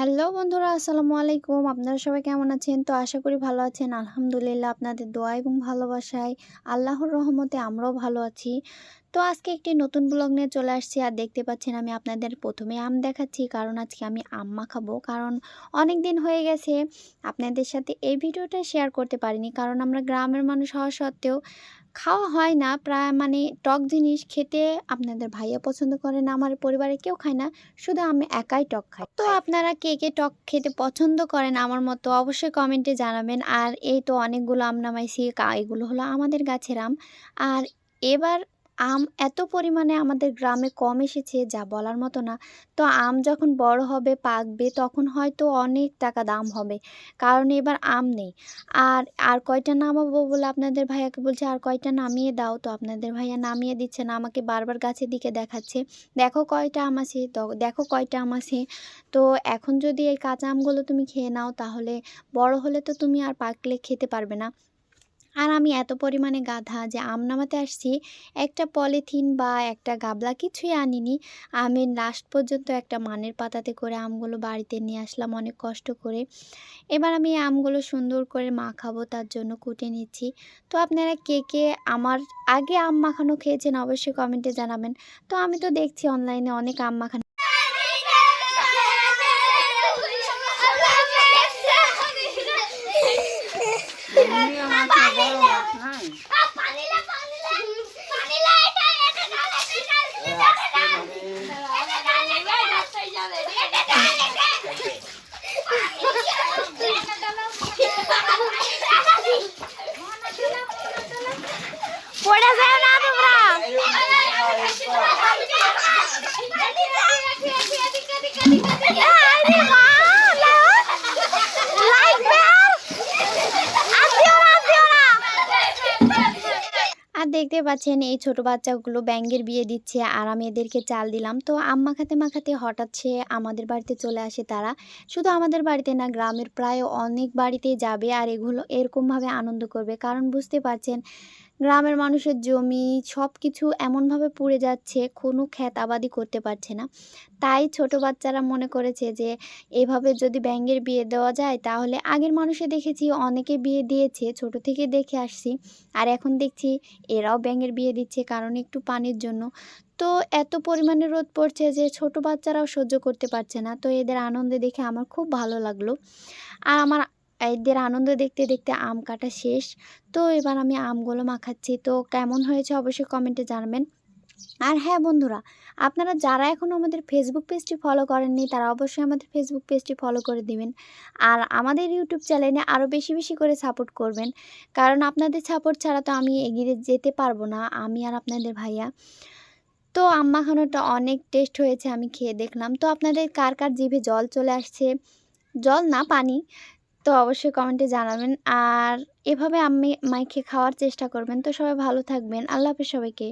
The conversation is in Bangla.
হ্যালো বন্ধুরা, আসসালামু আলাইকুম। আপনারা সবাই কেমন আছেন? তো আশা করি ভালো আছেন। আলহামদুলিল্লাহ, আপনাদের দোয়া এবং ভালোবাসায় আল্লাহর রহমতে আমরাও ভালো আছি। তো আজকে একটি নতুন ব্লগ নিয়ে চলে আসছি। আর দেখতে পাচ্ছেন, আমি আপনাদের প্রথমে আম দেখাচ্ছি, কারণ আজকে আমি আম মাখাবো। কারণ অনেক দিন হয়ে গেছে, আপনাদের সাথে এই ভিডিওটা শেয়ার করতে পারিনি। কারণ আমরা গ্রামের মানুষ হওয়া সত্ত্বেও খাওয়া হয় না। প্রায় মানে টক জিনিস খেতে আপনাদের ভাইয়া পছন্দ করে না আমার পরিবারে কেউ খায় না। শুধু আমি একাই টক খাই। তো আপনারা কে কে টক খেতে পছন্দ করেন আমার মতো অবশ্যই কমেন্টে জানাবেন। আর এই তো অনেকগুলো আম নামাইছি কা- এগুলো হলো আমাদের গাছের আম। আর এবার আম এত পরিমাণে আমাদের গ্রামে কম এসেছে যা বলার মতো না। তো আম যখন বড় হবে, পাকবে, তখন হয়তো অনেক টাকা দাম হবে, কারণ এবার আম নেই। আর আর কয়টা নামাবো বলে আপনাদের ভাইয়াকে বলছে, আর কয়টা নামিয়ে দাও? তো আপনাদের ভাইয়া নামিয়ে দিচ্ছে না, আমাকে বারবার গাছের দিকে দেখাচ্ছে। দেখো কয়টা আম আছে দেখো কয়টা আম আছে। তো এখন যদি এই কাঁচা আমগুলো তুমি খেয়ে নাও, তাহলে বড় হলে তো তুমি আর পাকলে খেতে পারবে না। আর আমি এত পরিমাণে গাধা যে আম নামাতে আসছি, একটা পলিথিন বা একটা গাবলা কিছুই আনিনি। আমি লাস্ট পর্যন্ত একটা মানের পাতাতে করে আমগুলো বাড়িতে নিয়ে আসলাম অনেক কষ্ট করে। এবার আমি আমগুলো সুন্দর করে মাখাবো, তার জন্য কুটে নিচ্ছি। তো আপনারা কে কে আমার আগে আম মাখানো খেয়েছেন অবশ্যই কমেন্টে জানাবেন। তো আমি তো দেখছি অনলাইনে অনেক আম মাখানো পড়ে যায় দেখতে পাচ্ছেন, এই ছোট বাচ্চাগুলো ব্যাঙ্গের বিয়ে দিচ্ছে আর আমি এদেরকে চাল দিলাম। তো আম মাখাতে মাখাতে হঠাৎ সে আমাদের বাড়িতে চলে আসে তারা। শুধু আমাদের বাড়িতে না, গ্রামের প্রায় অনেক বাড়িতে যাবে আর এগুলো এরকমভাবে আনন্দ করবে। কারণ বুঝতে পারছেন গ্রামের মানুষের জমি সব কিছু এমনভাবে পুড়ে যাচ্ছে, কোনো ক্ষেত আবাদি করতে পারছে না। তাই ছোট বাচ্চারা মনে করেছে যে, এভাবে যদি ব্যাঙ্গের বিয়ে দেওয়া যায়, তাহলে আগের মানুষে দেখেছি অনেকে বিয়ে দিয়েছে, ছোট থেকে দেখে আসছি। আর এখন দেখছি এরাও ব্যাঙের বিয়ে দিচ্ছে, কারণ একটু পানির জন্য। তো এত পরিমাণে রোদ পড়ছে যে, ছোট বাচ্চারাও সহ্য করতে পারছে না। তো এদের আনন্দে দেখে আমার খুব ভালো লাগল। আর আমার এদের আনন্দ দেখতে দেখতে আম কাটা শেষ। তো এবার আমি আমগুলো মাখাচ্ছি। তো কেমন হয়েছে অবশ্যই কমেন্টে জানাবেন। আর হ্যাঁ বন্ধুরা, আপনারা যারা এখনও আমাদের ফেসবুক পেজটি ফলো করেননি, তারা অবশ্যই আমাদের ফেসবুক পেজটি ফলো করে দিবেন। আর আমাদের ইউটিউব চ্যানেলে আরও বেশি বেশি করে সাপোর্ট করবেন। কারণ আপনাদের সাপোর্ট ছাড়া তো আমি এগিয়ে যেতে পারব না, আমি আর আপনাদের ভাইয়া। তো আম মাখানোটা অনেক টেস্ট হয়েছে, আমি খেয়ে দেখলাম। তো আপনাদের কার কার জিভে জল চলে আসছে? জল না, পানি। তো অবশ্যই কমেন্টে জানাবেন। আর এভাবে আমি মাইকে খাওয়ার চেষ্টা করবেন। তো সবাই ভালো থাকবেন। আল্লাহ হাফেজ সবাইকে।